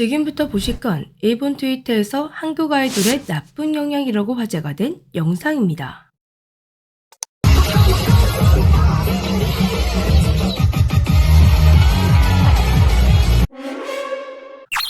지금부터 보실 건 일본 트위터에서 한국 아이돌의 나쁜 영향이라고 화제가 된 영상입니다.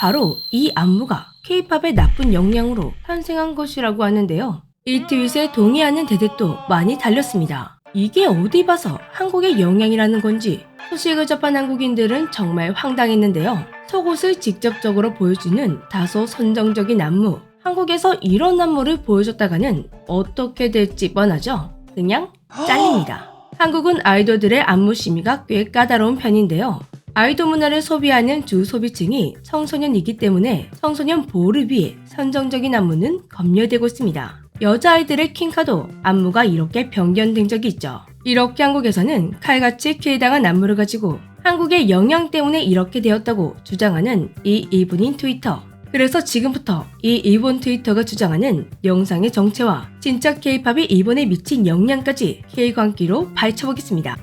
바로 이 안무가 K-팝의 나쁜 영향으로 탄생한 것이라고 하는데요. 이 트윗에 동의하는 대댓도 많이 달렸습니다. 이게 어디 봐서 한국의 영향이라는 건지 소식을 접한 한국인들은 정말 황당했는데요. 속옷을 직접적으로 보여주는 다소 선정적인 안무. 한국에서 이런 안무를 보여줬다가는 어떻게 될지 뻔하죠. 그냥 잘립니다. 한국은 아이돌들의 안무 심의가 꽤 까다로운 편인데요. 아이돌 문화를 소비하는 주 소비층이 청소년이기 때문에 청소년 보호를 위해 선정적인 안무는 검열되고 있습니다. 여자아이들의 퀸카도 안무가 이렇게 변경된 적이 있죠. 이렇게 한국에서는 칼같이 키해당한 안무를 가지고 한국의 영향 때문에 이렇게 되었다고 주장하는 이 일본인 트위터. 그래서 지금부터 이 일본 트위터가 주장하는 영상의 정체와 진짜 케이팝이 일본에 미친 영향까지 K광기로 파헤쳐보겠습니다.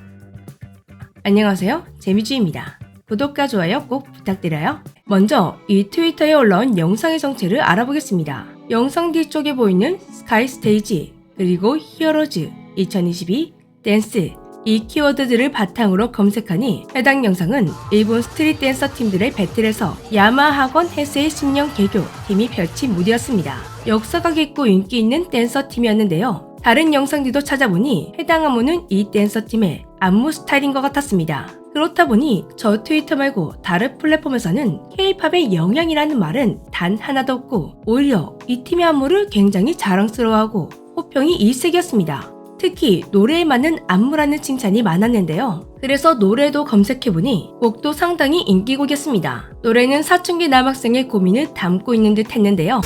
안녕하세요. 재미주입니다. 구독과 좋아요 꼭 부탁드려요. 먼저 이 트위터에 올라온 영상의 정체를 알아보겠습니다. 영상 뒤쪽에 보이는 스카이 스테이지, 그리고 히어로즈 2022 댄스 이 키워드들을 바탕으로 검색하니 해당 영상은 일본 스트릿 댄서 팀들의 배틀에서 야마학원 헤스의 신령 개교 팀이 펼친 무대였습니다. 역사가 깊고 인기 있는 댄서 팀이었는데요. 다른 영상들도 찾아보니 해당 안무는 이 댄서 팀의 안무 스타일인 것 같았습니다. 그렇다 보니 저 트위터 말고 다른 플랫폼에서는 K-팝의 영향이라는 말은 단 하나도 없고 오히려 이 팀의 안무를 굉장히 자랑스러워하고 호평이 일색이었습니다. 특히 노래에 맞는 안무라는 칭찬이 많았는데요. 그래서 노래도 검색해보니 곡도 상당히 인기곡이었습니다. 노래는 사춘기 남학생의 고민을 담고 있는 듯 했는데요.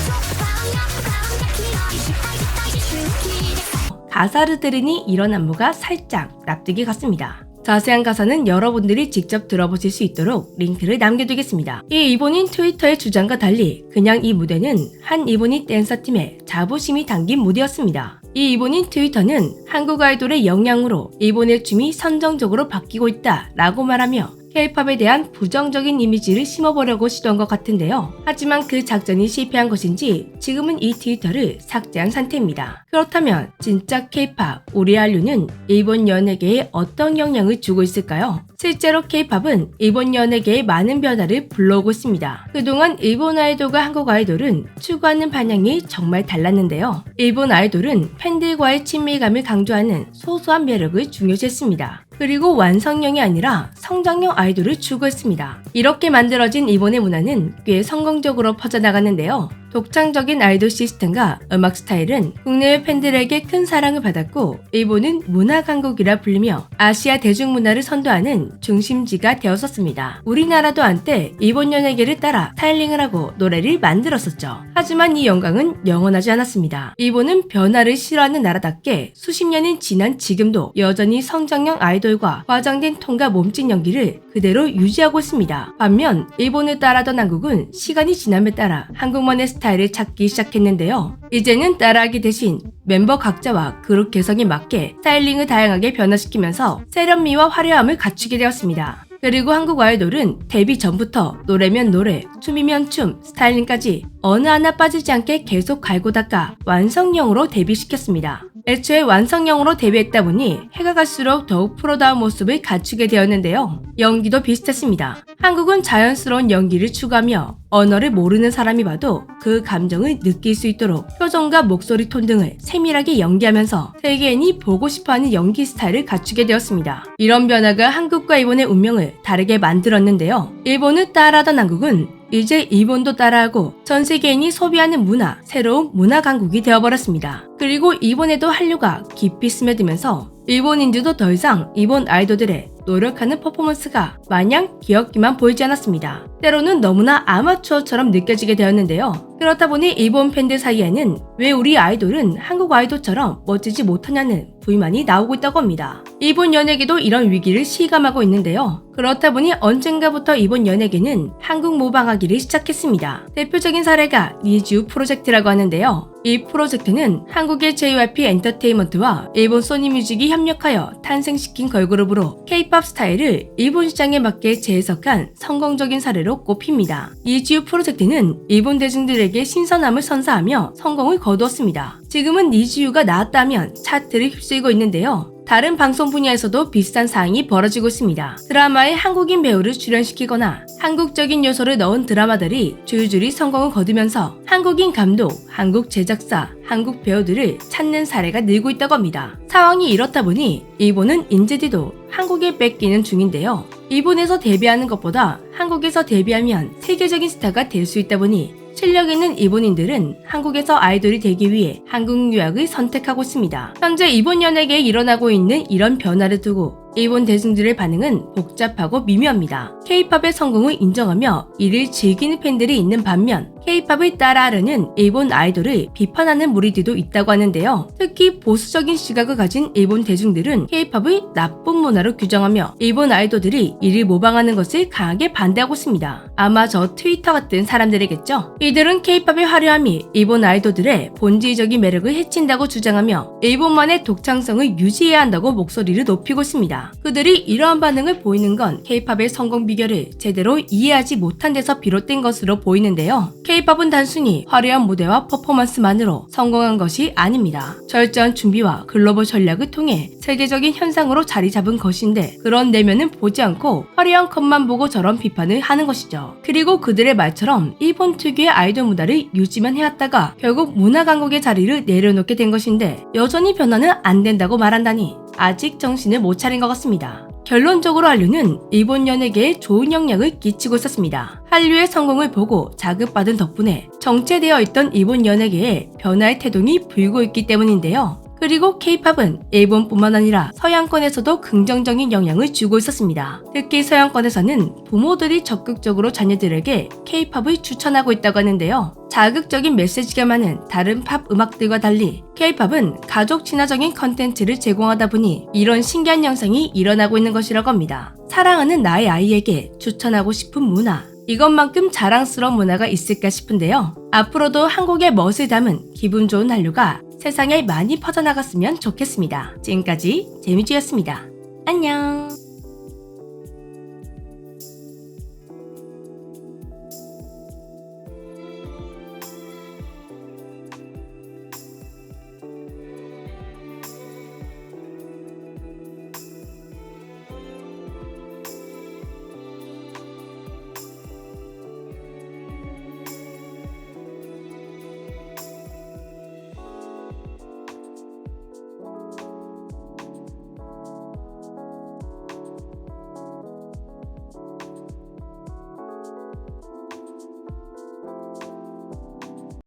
가사를 들으니 이런 안무가 살짝 납득이 갔습니다. 자세한 가사는 여러분들이 직접 들어보실 수 있도록 링크를 남겨두겠습니다. 이 일본인 트위터의 주장과 달리 그냥 이 무대는 한 일본인 댄서팀의 자부심이 담긴 무대였습니다. 이 일본인 트위터는 한국 아이돌의 영향으로 일본의 춤이 선정적으로 바뀌고 있다 라고 말하며 K-팝에 대한 부정적인 이미지를 심어보려고 시도한 것 같은데요. 하지만 그 작전이 실패한 것인지 지금은 이 트위터를 삭제한 상태입니다. 그렇다면 진짜 K-팝, 우리 한류는 일본 연예계에 어떤 영향을 주고 있을까요? 실제로 K-팝은 일본 연예계에 많은 변화를 불러오고 있습니다. 그동안 일본 아이돌과 한국 아이돌은 추구하는 방향이 정말 달랐는데요. 일본 아이돌은 팬들과의 친밀감을 강조하는 소소한 매력을 중요시했습니다. 그리고 완성형이 아니라 성장형 아이돌을 추구했습니다. 이렇게 만들어진 일본의 문화는 꽤 성공적으로 퍼져나갔는데요. 독창적인 아이돌 시스템과 음악 스타일은 국내외 팬들에게 큰 사랑을 받았고 일본은 문화 강국이라 불리며 아시아 대중문화를 선도하는 중심지가 되었었습니다. 우리나라도 한때 일본 연예계를 따라 스타일링을 하고 노래를 만들었었죠. 하지만 이 영광은 영원하지 않았습니다. 일본은 변화를 싫어하는 나라답게 수십 년이 지난 지금도 여전히 성장형 아이돌과 과장된 톤과 몸짓 연기를 그대로 유지하고 있습니다. 반면 일본을 따라던 한국은 시간이 지남에 따라 한국만의 스타일을 찾기 시작했는데요. 이제는 따라하기 대신 멤버 각자와 그룹 개성에 맞게 스타일링을 다양하게 변화시키면서 세련미와 화려함을 갖추게 되었습니다. 그리고 한국 아이돌은 데뷔 전부터 노래면 노래, 춤이면 춤, 스타일링까지 어느 하나 빠지지 않게 계속 갈고 닦아 완성형으로 데뷔시켰습니다. 애초에 완성형으로 데뷔했다 보니 해가 갈수록 더욱 프로다운 모습을 갖추게 되었는데요. 연기도 비슷했습니다. 한국은 자연스러운 연기를 추구하며 언어를 모르는 사람이 봐도 그 감정을 느낄 수 있도록 표정과 목소리 톤 등을 세밀하게 연기하면서 세계인이 보고 싶어하는 연기 스타일을 갖추게 되었습니다. 이런 변화가 한국과 일본의 운명을 다르게 만들었는데요. 일본을 따라하던 한국은 이제 일본도 따라하고 전 세계인이 소비하는 문화, 새로운 문화 강국이 되어버렸습니다. 그리고 일본에도 한류가 깊이 스며들면서 일본인들도 더 이상 일본 아이돌들의 노력하는 퍼포먼스가 마냥 귀엽기만 보이지 않았습니다. 때로는 너무나 아마추어처럼 느껴지게 되었는데요. 그렇다 보니 일본 팬들 사이에는 왜 우리 아이돌은 한국 아이돌처럼 멋지지 못하냐는 불만이 나오고 있다고 합니다. 일본 연예계도 이런 위기를 실감하고 있는데요. 그렇다 보니 언젠가부터 일본 연예계는 한국 모방하기를 시작했습니다. 대표적인 사례가 니즈 프로젝트라고 하는데요. 이 프로젝트는 한국의 JYP 엔터테인먼트와 일본 소니뮤직이 협력하여 탄생시킨 걸그룹으로 K K-팝 스타일을 일본 시장에 맞게 재해석한 성공적인 사례로 꼽힙니다. 이지우 프로젝트는 일본 대중들에게 신선함을 선사하며 성공을 거두었습니다. 지금은 니지우가 나왔다면 차트를 휩쓸고 있는데요. 다른 방송 분야에서도 비슷한 사항이 벌어지고 있습니다. 드라마에 한국인 배우를 출연시키거나 한국적인 요소를 넣은 드라마들이 줄줄이 성공을 거두면서 한국인 감독, 한국 제작사, 한국 배우들을 찾는 사례가 늘고 있다고 합니다. 상황이 이렇다 보니 일본은 인제디도 한국에 뺏기는 중인데요. 일본에서 데뷔하는 것보다 한국에서 데뷔하면 세계적인 스타가 될 수 있다 보니 실력 있는 일본인들은 한국에서 아이돌이 되기 위해 한국 유학을 선택하고 있습니다. 현재 일본 연예계에 일어나고 있는 이런 변화를 두고 일본 대중들의 반응은 복잡하고 미묘합니다. K-팝의 성공을 인정하며 이를 즐기는 팬들이 있는 반면 K-팝을 따라하려는 일본 아이돌을 비판하는 무리들도 있다고 하는데요. 특히 보수적인 시각을 가진 일본 대중들은 K-팝을 나쁜 문화로 규정하며 일본 아이돌들이 이를 모방하는 것을 강하게 반대하고 있습니다. 아마 저 트위터 같은 사람들이겠죠. 이들은 K-팝의 화려함이 일본 아이돌들의 본질적인 매력을 해친다고 주장하며 일본만의 독창성을 유지해야 한다고 목소리를 높이고 있습니다. 그들이 이러한 반응을 보이는 건 K-팝의 성공 비결을 제대로 이해하지 못한 데서 비롯된 것으로 보이는데요. K-팝은 단순히 화려한 무대와 퍼포먼스만으로 성공한 것이 아닙니다. 철저한 준비와 글로벌 전략을 통해 세계적인 현상으로 자리 잡은 것인데 그런 내면은 보지 않고 화려한 컷만 보고 저런 비판을 하는 것이죠. 그리고 그들의 말처럼 일본 특유의 아이돌 문화를 유지만 해왔다가 결국 문화 강국의 자리를 내려놓게 된 것인데 여전히 변화는 안 된다고 말한다니 아직 정신을 못 차린 것 같습니다. 결론적으로 한류는 일본 연예계에 좋은 영향을 끼치고 있었습니다. 한류의 성공을 보고 자극받은 덕분에 정체되어 있던 일본 연예계에 변화의 태동이 불고 있기 때문인데요. 그리고 K-팝은 일본뿐만 아니라 서양권에서도 긍정적인 영향을 주고 있었습니다. 특히 서양권에서는 부모들이 적극적으로 자녀들에게 K-팝을 추천하고 있다고 하는데요. 자극적인 메시지가 많은 다른 팝 음악들과 달리 K-팝은 가족 친화적인 컨텐츠를 제공하다 보니 이런 신기한 현상이 일어나고 있는 것이라고 합니다. 사랑하는 나의 아이에게 추천하고 싶은 문화, 이것만큼 자랑스러운 문화가 있을까 싶은데요. 앞으로도 한국의 멋을 담은 기분 좋은 한류가 세상에 많이 퍼져나갔으면 좋겠습니다. 지금까지 재미지였습니다. 안녕!